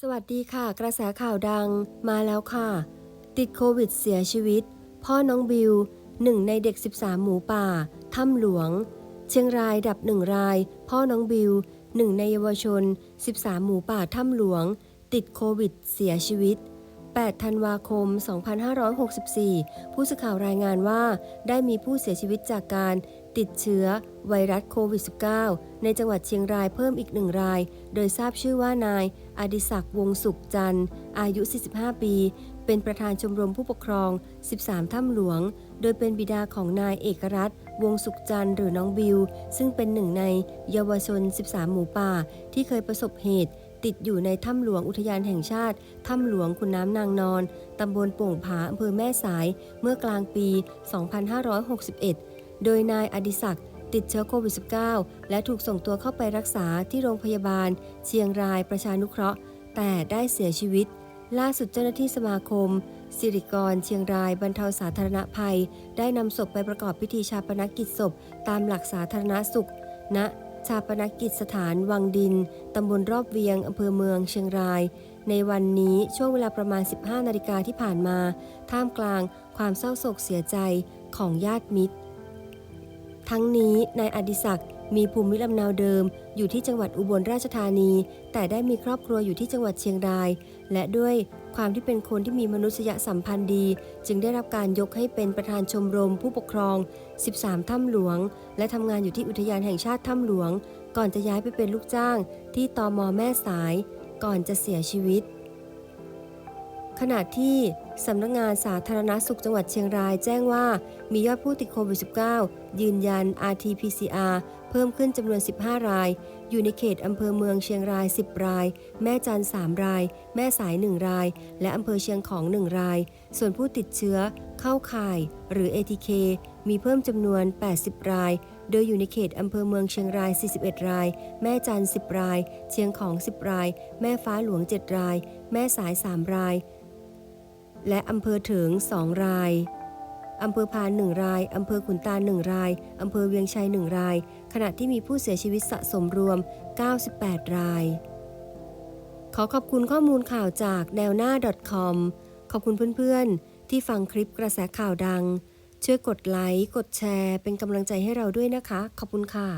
สวัสดีค่ะ กระแสข่าวดังมาแล้วค่ะ ติดโควิดเสียชีวิต พ่อน้องบิวหนึ่งในเด็ก 13 หมูป่า ถ้ำหลวง เชียงรายดับหนึ่งราย พ่อน้องบิวหนึ่งในเยาวชน 13 หมูป่าถ้ำหลวง ติดโควิดเสียชีวิต 8 ธันวาคม 2564 ผู้สื่อข่าวรายงานว่า ได้มีผู้เสียชีวิตจากการติดเชื้อไวรัสโควิด -19 ในจังหวัดเชียงรายเพิ่มอีกหนึ่งราย โดยทราบชื่อว่านาย อดิศักดิ์วงสุขจันทร์ อายุ 45 ปี เป็นประธานชมรมผู้ปกครอง 13 ถ้ำหลวง โดยเป็นบิดาของนายเอกรัตน์วงสุขจันทร์หรือน้องบิว ซึ่งเป็นหนึ่งในเยาวชน 13 หมูป่า ที่เคยประสบเหตุ ติดอยู่ในถ้ำหลวงอุทยานแห่งชาติ ถ้ำหลวงขุนน้ำนางนอน ตำบลโป่งผาอำเภอแม่สาย เมื่อกลางปี 2561 โดยนายอดิศักดิ์ติดเชื้อโควิด -19 และถูกส่งตัวเข้าไปรักษาที่โรงพยาบาล เชียงรายประชานุเคราะห์ แต่ได้เสียชีวิต ล่าสุดเจ้าหน้าที่สมาคม สิริกร เชียงรายบรรเทาสาธารณภัย ได้นำศพไปประกอบพิธีชาปนกิจศพ ตามหลักสาธารณสุขณะ ชาปนกิจสถานวังดิน ตำบลรอบเวียง อำเภอเมืองเชียงราย ในวันนี้ช่วงเวลาประมาณ 15 นาฬิกาที่ผ่านมา ท่ามกลางความเศร้าโศกเสียใจของญาติมิตร ทั้งนี้นายอดิศักดิ์ มีภูมิลำเนาเดิม อยู่ที่จังหวัดอุบลราชธานี แต่ได้มีครอบครัวอยู่ที่จังหวัดเชียงราย และด้วยความที่เป็นคนที่มีมนุษยสัมพันธ์ดี จึงได้รับการยกให้เป็นประธานชมรมผู้ปกครอง 13 ถ้ำหลวง และทำงานอยู่ที่อุทยานแห่งชาติถ้ำหลวง ก่อนจะย้ายไปเป็นลูกจ้าง ที่ตอมอแม่สาย ก่อนจะเสียชีวิต ขณะที่สำนักงานสาธารณสุขจังหวัดเชียงรายแจ้งว่ามียอดผู้ติดโควิด -19 ยืนยัน RT-PCR เพิ่มขึ้นจำนวน 15 ราย อยู่ในเขตอำเภอเมืองเชียงราย 10 ราย แม่จันทร์3ราย แม่สาย 1 ราย และอำเภอเชียงของ 1 ราย ส่วนผู้ติดเชื้อเข้าข่าย หรือ ATK มีเพิ่มจำนวน 80 ราย โดยอยู่ในเขตอำเภอเมืองเชียงราย 41 ราย แม่จันทร์10 ราย เชียงของ 10 ราย แม่ฟ้าหลวง 7 ราย แม่สาย 3 ราย และอำเภอเถิง2รายอำเภอพาน1รายอำเภอขุนตาล1รายอำเภอเวียงชัย1ราย ขณะที่มีผู้เสียชีวิตสะสมรวม 98 ราย ขอขอบคุณข้อมูลข่าวจากแนวหน้า .com ขอบคุณเพื่อนๆ ที่ฟังคลิปกระแสข่าวดัง ช่วยกดไลค์ กดแชร์ เป็นกำลังใจให้เราด้วยนะคะ ขอบคุณค่ะ